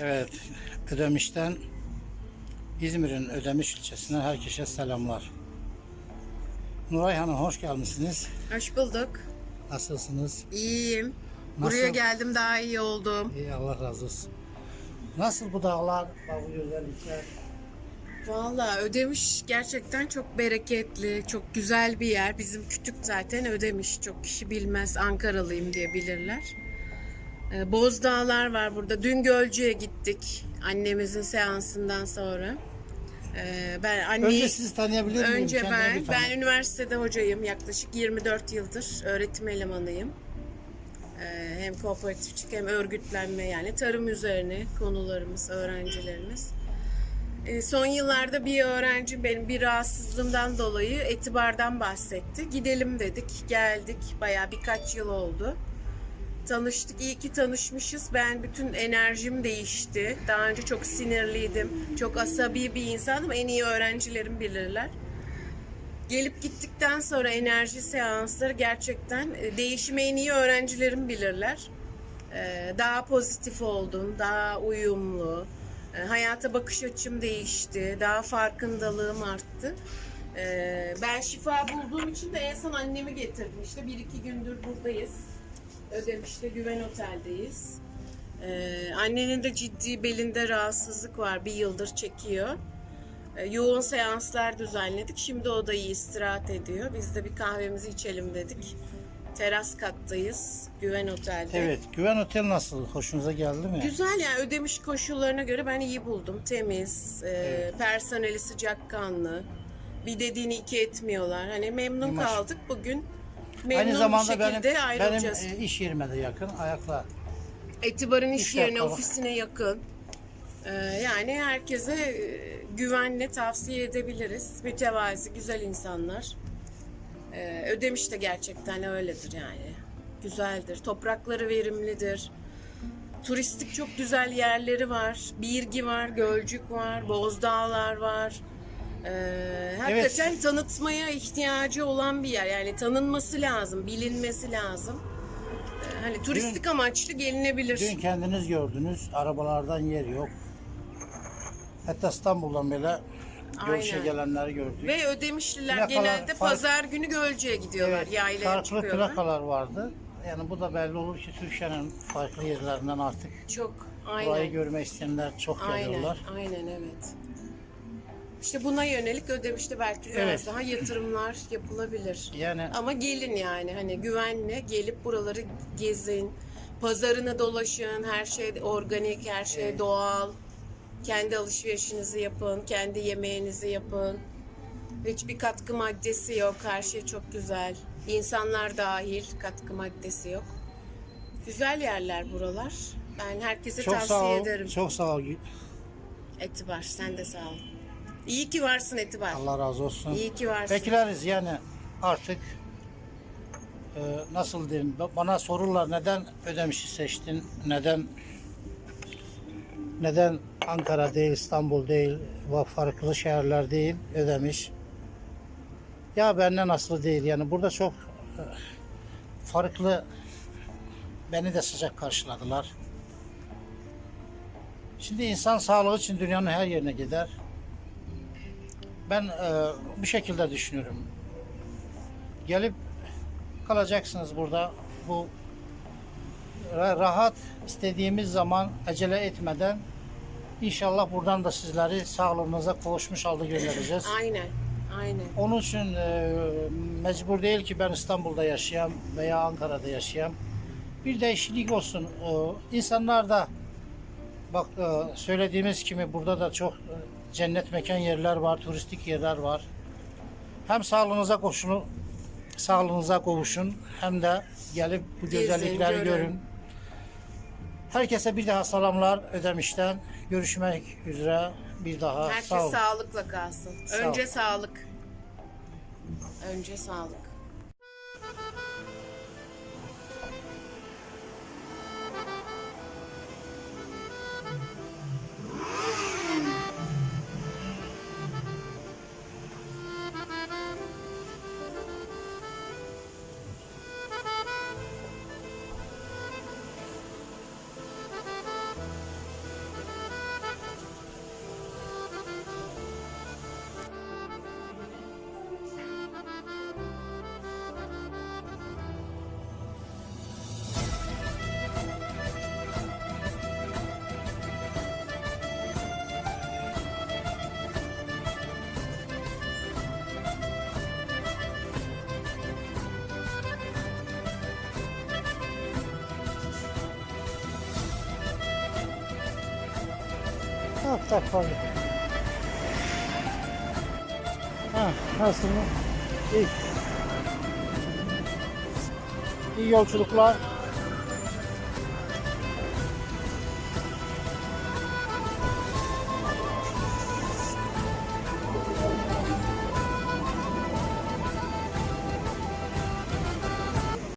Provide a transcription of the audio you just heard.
Evet, Ödemiş'ten İzmir'in Ödemiş ilçesinden herkese selamlar. Nuray Hanım hoş gelmişsiniz. Hoş bulduk. Nasılsınız? İyiyim. Nasıl? Buraya geldim daha iyi oldum. İyi Allah razı olsun. Nasıl bu dağlar, bu güzellikler? Valla Ödemiş gerçekten çok bereketli, çok güzel bir yer. Bizim kütük zaten Ödemiş. Çok kişi bilmez Ankaralıyım diye bilirler. Ee, Bozdağlar var burada. Dün Gölcük'e gittik annemizin seansından sonra. Ee, ben anne Önce sizi tanıyabilir miyim? Önce ben, ben üniversitede hocayım. Yaklaşık 24 yıldır öğretim elemanıyım. Ee, hem kooperatifçik hem örgütlenme yani tarım üzerine konularımız, öğrencilerimiz. Son yıllarda bir öğrenci benim bir rahatsızlığımdan dolayı etibardan bahsetti. Gidelim dedik, geldik. Bayağı birkaç yıl oldu. Tanıştık, iyi ki tanışmışız. Ben bütün enerjim değişti. Daha önce çok sinirliydim, çok asabi bir insandım. En iyi öğrencilerim bilirler. Gelip gittikten sonra enerji seansları gerçekten e, değişimi en iyi öğrencilerim bilirler. Ee, Daha pozitif oldum, daha uyumlu. Ee, Hayata bakış açım değişti, daha farkındalığım arttı. Ben şifa bulduğum için de en son annemi getirdim. İşte bir iki gündür buradayız. Ödemiş'te Güven Otel'deyiz. Ee, annenin de ciddi belinde rahatsızlık var. Bir yıldır çekiyor. Ee, yoğun seanslar düzenledik. Şimdi o da iyi istirahat ediyor. Biz de bir kahvemizi içelim dedik. Teras kattayız. Güven Otel'de. Evet, Güven Otel nasıl? Hoşunuza geldi mi? Güzel yani ödemiş koşullarına göre ben iyi buldum. Temiz, e, personeli sıcakkanlı. Bir dediğini iki etmiyorlar. Hani memnun İmaj. kaldık bugün. Memnun Aynı zamanda bir benim, şekilde benim ayrılacağız. e, iş yerime de yakın. Ayakla Etibar'ın iş İş yerine, yapalım. ofisine yakın. Ee, yani herkese e, güvenle tavsiye edebiliriz. Mütevazi, güzel insanlar. Ee, Ödemiş de gerçekten öyledir yani. Güzeldir. Toprakları verimlidir. Turistik çok güzel yerleri var. Birgi var, Gölcük var, Bozdağlar var. Ee, hakikaten tanıtmaya ihtiyacı olan bir yer. Yani tanınması lazım, bilinmesi lazım. Ee, hani turistik amaçlı gelinebilir. Dün kendiniz gördünüz. Arabalardan yer yok. Hatta İstanbul'dan bile görüşe Aynen. gelenleri gördük. Ve ödemişliler Plakalar genelde fark- pazar günü Gölcük'e gidiyorlar. Evet, yaylaya farklı çıkıyorlar. plakalar vardı. Yani bu da belli olur ki Türkiye'nin farklı yerlerinden artık Çok. burayı Aynen. görmek isteyenler çok Aynen. geliyorlar. Aynen evet. İşte buna yönelik ödemişte belki biraz Evet. daha yatırımlar yapılabilir. Yani Ama gelin yani hani güvenle gelip buraları gezin. Pazarını dolaşın. Her şey organik, her şey doğal. Kendi alışverişinizi yapın, kendi yemeğinizi yapın. Hiçbir katkı maddesi yok. Her şey çok güzel. İnsanlar dahil katkı maddesi yok. Güzel yerler buralar. Ben herkese çok tavsiye sağ ol. ederim. Çok sağ ol. Etibar sen de sağ ol. İyi ki varsın Etibar. Allah razı olsun. İyi ki varsın. Bekleriz yani artık e, nasıl diyeyim bana sorurlar neden Ödemiş'i seçtin neden neden Ankara değil İstanbul değil farklı şehirler değil Ödemiş ya benden aslı değil yani burada çok e, farklı beni de sıcak karşıladılar. Şimdi insan sağlığı için dünyanın her yerine gider. Ben e, bu şekilde düşünüyorum. Gelip kalacaksınız burada. Bu ra- rahat istediğimiz zaman acele etmeden inşallah buradan da sizleri sağlığınıza kavuşmuş halde göndereceğiz. Aynen. Aynen. Onun için e, mecbur değil ki ben İstanbul'da yaşayayım veya Ankara'da yaşayayım. Bir değişiklik olsun. E, insanlar da bak e, söylediğimiz gibi burada da çok e, cennet mekan yerler var, turistik yerler var. Hem sağlığınıza koşun, sağlığınıza kavuşun hem de gelip bu Gezin, güzellikleri görün. görün. Herkese bir daha selamlar Ödemiş'ten. Görüşmek üzere bir daha. Herkes Sağ olun. sağlıkla kalsın. Sağ Önce sağlık. Önce sağlık. Tak tak pardon. Ha, nasıl mı? İyi. İyi yolculuklar.